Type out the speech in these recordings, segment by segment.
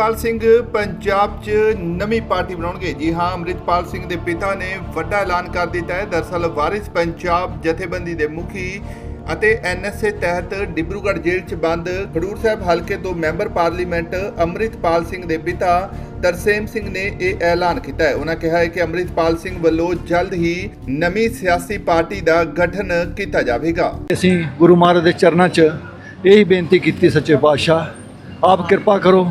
ਅੰਮ੍ਰਿਤਪਾਲ ਸਿੰਘ ਪੰਜਾਬ 'ਚ ਨਵੀਂ ਪਾਰਟੀ ਬਣਾਉਣਗੇ। ਜੀ ਹਾਂ, ਅੰਮ੍ਰਿਤਪਾਲ ਸਿੰਘ ਦੇ ਪਿਤਾ ਨੇ ਵੱਡਾ ਐਲਾਨ ਕਰ ਦਿੱਤਾ ਹੈ। ਦਰਸਲ ਵਾਰਿਸ ਪੰਜਾਬ ਜਥੇਬੰਦੀ ਦੇ ਮੁਖੀ ਅਤੇ ਐਨਐਸਏ ਤਹਿਤ ਡਿਬਰੂਗੜ੍ਹ ਜੇਲ੍ਹ 'ਚ ਬੰਦ ਖਡੂਰ ਸਾਹਿਬ ਹਲਕੇ ਤੋਂ ਮੈਂਬਰ ਪਾਰਲੀਮੈਂਟ ਅੰਮ੍ਰਿਤਪਾਲ ਸਿੰਘ ਦੇ ਪਿਤਾ ਤਰਸੇਮ ਸਿੰਘ ਨੇ ਇਹ ਐਲਾਨ ਕੀਤਾ ਹੈ। ਉਹਨਾਂ ਕਿਹਾ ਹੈ ਕਿ ਅੰਮ੍ਰਿਤਪਾਲ ਸਿੰਘ ਵੱਲੋਂ ਜਲਦ ਹੀ ਨਵੀਂ ਸਿਆਸੀ ਪਾਰਟੀ ਦਾ ਗਠਨ ਕੀਤਾ ਜਾਵੇਗਾ। ਅਸੀਂ ਗੁਰੂ ਮਹਾਰਾਜ ਦੇ ਚਰਨਾਂ 'ਚ ਇਹੀ ਬੇਨਤੀ ਕੀਤੀ ਸੱਚੇ ਪਾਤਸ਼ਾਹ, ਆਪ ਕਿਰਪਾ ਕਰੋ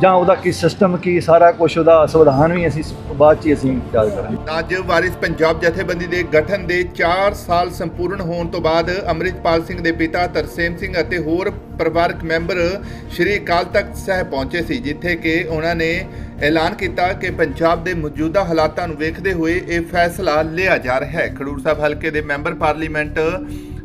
ਜਾਂ ਉਹਦਾ ਕੀ ਸਿਸਟਮ ਕੀ ਸਾਰਾ ਕੁਝ ਉਹਦਾ ਸੰਵਿਧਾਨ ਵੀ ਅਸੀਂ ਬਾਅਦ ਚ ਹੀ ਅਸੀਂ ਯਾਦ ਕਰਾਂਗੇ। ਅੱਜ ਵਾਰਿਸ ਪੰਜਾਬ ਜਥੇਬੰਦੀ ਦੇ ਗਠਨ ਦੇ 4 ਸਾਲ ਸੰਪੂਰਨ ਹੋਣ ਤੋਂ ਬਾਅਦ ਅੰਮ੍ਰਿਤਪਾਲ ਸਿੰਘ ਦੇ ਪਿਤਾ ਤਰਸੇਮ ਸਿੰਘ ਅਤੇ ਹੋਰ ਪਰਿਵਾਰਕ ਮੈਂਬਰ ਸ਼੍ਰੀ ਅਕਾਲ ਤਖਤ ਸਾਹਿਬ ਪਹੁੰਚੇ ਸੀ, ਜਿੱਥੇ ਕਿ ਉਹਨਾਂ ਨੇ ਐਲਾਨ ਕੀਤਾ ਕਿ ਪੰਜਾਬ ਦੇ ਮੌਜੂਦਾ ਹਾਲਾਤਾਂ ਨੂੰ ਵੇਖਦੇ ਹੋਏ ਇਹ ਫੈਸਲਾ ਲਿਆ ਜਾ ਰਿਹਾ ਹੈ। ਖਡੂਰ ਸਾਹਿਬ ਹਲਕੇ ਦੇ ਮੈਂਬਰ ਪਾਰਲੀਮੈਂਟ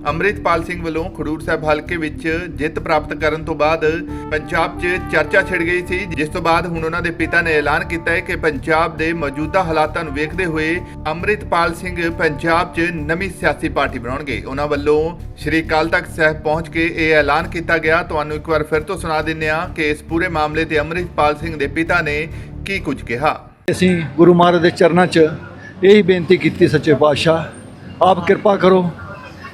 ਅੰਮ੍ਰਿਤਪਾਲ ਸਿੰਘ ਵੱਲੋਂ ਖਡੂਰ ਸਾਹਿਬ ਹਲਕੇ ਵਿੱਚ ਜਿੱਤ ਪ੍ਰਾਪਤ ਕਰਨ ਤੋਂ ਬਾਅਦ ਪੰਜਾਬ 'ਚ ਚਰਚਾ ਛਿੜ ਗਈ ਸੀ, ਜਿਸ ਤੋਂ ਬਾਅਦ ਹੁਣ ਉਹਨਾਂ ਦੇ ਪਿਤਾ ਨੇ ਐਲਾਨ ਕੀਤਾ ਹੈ ਕਿ ਪੰਜਾਬ ਦੇ ਮੌਜੂਦਾ ਹਾਲਾਤਾਂ ਨੂੰ ਵੇਖਦੇ ਹੋਏ ਅੰਮ੍ਰਿਤਪਾਲ ਸਿੰਘ ਪੰਜਾਬ 'ਚ ਨਵੀਂ ਸਿਆਸੀ ਪਾਰਟੀ ਬਣਾਉਣਗੇ। ਉਹਨਾਂ ਵੱਲੋਂ ਸ਼੍ਰੀ ਅਕਾਲ ਤਖਤ ਸਾਹਿਬ ਪਹੁੰਚ ਕੇ ਇਹ ਐਲਾਨ ਕੀਤਾ ਗਿਆ। ਤੁਹਾਨੂੰ ਇੱਕ ਵਾਰ ਫਿਰ ਤੋਂ ਸੁਣਾ ਦਿੰਦੇ ਹਾਂ ਕਿ ਇਸ ਪੂਰੇ ਮਾਮਲੇ ਤੇ ਅੰਮ੍ਰਿਤਪਾਲ ਸਿੰਘ ਦੇ ਪਿਤਾ ਨੇ ਕੀ ਕੁਝ ਕਿਹਾ। ਅਸੀਂ ਗੁਰੂ ਮਹਾਰਾਜ ਦੇ ਚਰਨਾਂ 'ਚ ਇਹੀ ਬੇਨਤੀ ਕੀਤੀ ਸੱਚੇ ਪਾਤਸ਼ਾਹ, ਆਪ ਕਿਰਪਾ ਕਰੋ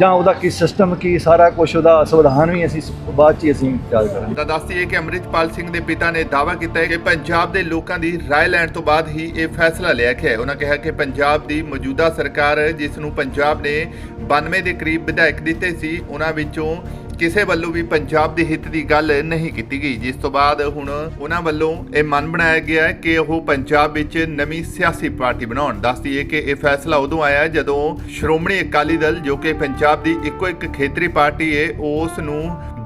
ਜਾਂ ਉਹਦਾ ਕੀ ਸਿਸਟਮ ਕੀ ਸਾਰਾ ਕੁਝ ਉਹਦਾ ਸੰਵਿਧਾਨ ਵੀ ਅਸੀਂ ਬਾਅਦ ਚ ਹੀ ਅਸੀਂ ਯਾਦ ਕਰਾਂਗੇ ਤਾਂ ਦੱਸਦੀ ਹੈ ਕਿ ਅੰਮ੍ਰਿਤਪਾਲ ਸਿੰਘ ਦੇ ਪਿਤਾ ਨੇ ਦਾਅਵਾ ਕੀਤਾ ਹੈ ਕਿ ਪੰਜਾਬ ਦੇ ਲੋਕਾਂ ਦੀ رائے ਲੈਣ ਤੋਂ ਬਾਅਦ ਹੀ ਇਹ ਫੈਸਲਾ ਲਿਆ ਗਿਆ ਹੈ ਉਹਨਾਂ ਕਿਹਾ ਕਿ ਪੰਜਾਬ ਦੀ ਮੌਜੂਦਾ ਸਰਕਾਰ ਜਿਸ ਨੂੰ ਪੰਜਾਬ ਨੇ 92 ਦੇ ਕਰੀਬ ਵਿਧਾਇਕ ਦਿੱਤੇ ਸੀ ਉਹਨਾਂ ਵਿੱਚੋਂ ਕਿਸੇ ਵੱਲੋਂ ਵੀ ਪੰਜਾਬ ਦੇ ਹਿੱਤ ਦੀ ਗੱਲ ਨਹੀਂ ਕੀਤੀ ਗਈ। ਜਿਸ ਤੋਂ ਬਾਅਦ ਹੁਣ ਉਹਨਾਂ ਵੱਲੋਂ ਇਹ ਮਨ ਬਣਾਇਆ ਗਿਆ ਹੈ ਕਿ ਉਹ ਪੰਜਾਬ ਵਿੱਚ ਨਵੀਂ ਸਿਆਸੀ ਪਾਰਟੀ ਬਣਾਉਣ। ਦੱਸਦੀ ਹੈ ਕਿ ਇਹ ਫੈਸਲਾ ਉਦੋਂ ਆਇਆ ਜਦੋਂ ਸ਼੍ਰੋਮਣੀ ਅਕਾਲੀ ਦਲ ਜੋ ਕਿ ਪੰਜਾਬ ਦੀ ਇੱਕੋ ਇੱਕ ਖੇਤਰੀ ਪਾਰਟੀ ਹੈ, ਉਸ ਨੂੰ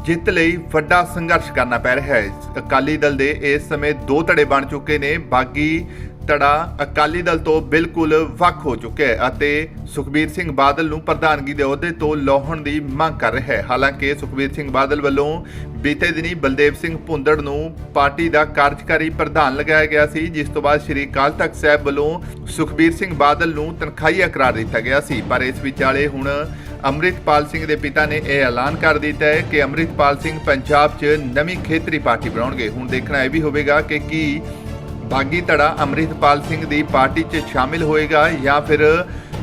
ਜਿੱਤ ਲਈ ਵੱਡਾ ਸੰਘਰਸ਼ ਕਰਨਾ ਪੈ ਰਿਹਾ ਹੈ। ਅਕਾਲੀ ਦਲ ਦੇ ਇਸ ਸਮੇਂ ਦੋ ਧੜੇ ਬਣ ਚੁੱਕੇ ਨੇ। ਬਾਗੀ ਧੜਾ ਅਕਾਲੀ ਦਲ ਤੋਂ ਬਿਲਕੁਲ ਵੱਖ ਹੋ ਚੁੱਕਿਆ ਹੈ ਅਤੇ ਸੁਖਬੀਰ ਸਿੰਘ ਬਾਦਲ ਨੂੰ ਪ੍ਰਧਾਨਗੀ ਦੇ ਅਹੁਦੇ ਤੋਂ ਲਾਹਣ ਦੀ ਮੰਗ ਕਰ ਰਿਹਾ ਹੈ। ਹਾਲਾਂਕਿ ਸੁਖਬੀਰ ਸਿੰਘ ਬਾਦਲ ਵੱਲੋਂ ਬੀਤੇ ਦਿਨੀ ਬਲਦੇਵ ਸਿੰਘ ਭੁੰਦੜ ਨੂੰ ਪਾਰਟੀ ਦਾ ਕਾਰਜਕਾਰੀ ਪ੍ਰਧਾਨ ਲਗਾਇਆ ਗਿਆ ਸੀ, ਜਿਸ ਤੋਂ ਬਾਅਦ ਸ਼੍ਰੀ ਅਕਾਲ ਤਖਤ ਸਾਹਿਬ ਵੱਲੋਂ ਸੁਖਬੀਰ ਸਿੰਘ ਬਾਦਲ ਨੂੰ ਤਨਖਾਹੀਆ ਕਰਾਰ ਦਿੱਤਾ ਗਿਆ ਸੀ। ਪਰ ਇਸ ਵਿਚਾਲੇ ਹੁਣ ਅੰਮ੍ਰਿਤਪਾਲ ਸਿੰਘ ਦੇ ਪਿਤਾ ਨੇ ਇਹ ਐਲਾਨ ਕਰ ਦਿੱਤਾ ਹੈ ਕਿ ਅੰਮ੍ਰਿਤਪਾਲ ਸਿੰਘ ਪੰਜਾਬ 'ਚ ਨਵੀਂ ਖੇਤਰੀ ਪਾਰਟੀ ਬਣਾਉਣਗੇ। ਹੁਣ ਦੇਖਣਾ ਇਹ ਵੀ ਹੋਵੇਗਾ ਕਿ ਕੀ ਬਾਗੀ ਧੜਾ ਅੰਮ੍ਰਿਤਪਾਲ ਸਿੰਘ ਦੀ ਪਾਰਟੀ 'ਚ ਸ਼ਾਮਿਲ ਹੋਏਗਾ ਜਾਂ ਫਿਰ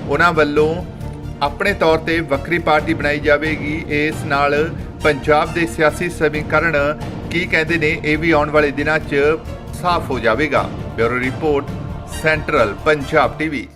ਉਹਨਾਂ ਵੱਲੋਂ ਆਪਣੇ ਤੌਰ ਤੇ ਵੱਖਰੀ ਪਾਰਟੀ ਬਣਾਈ ਜਾਵੇਗੀ। ਇਸ ਨਾਲ ਪੰਜਾਬ ਦੇ ਸਿਆਸੀ ਸਮੀਕਰਨ ਕੀ ਕਹਿੰਦੇ ਨੇ ਇਹ ਵੀ ਆਉਣ ਵਾਲੇ ਦਿਨਾਂ 'ਚ ਸਾਫ਼ ਹੋ ਜਾਵੇਗਾ। Bureau report, central Punjab TV.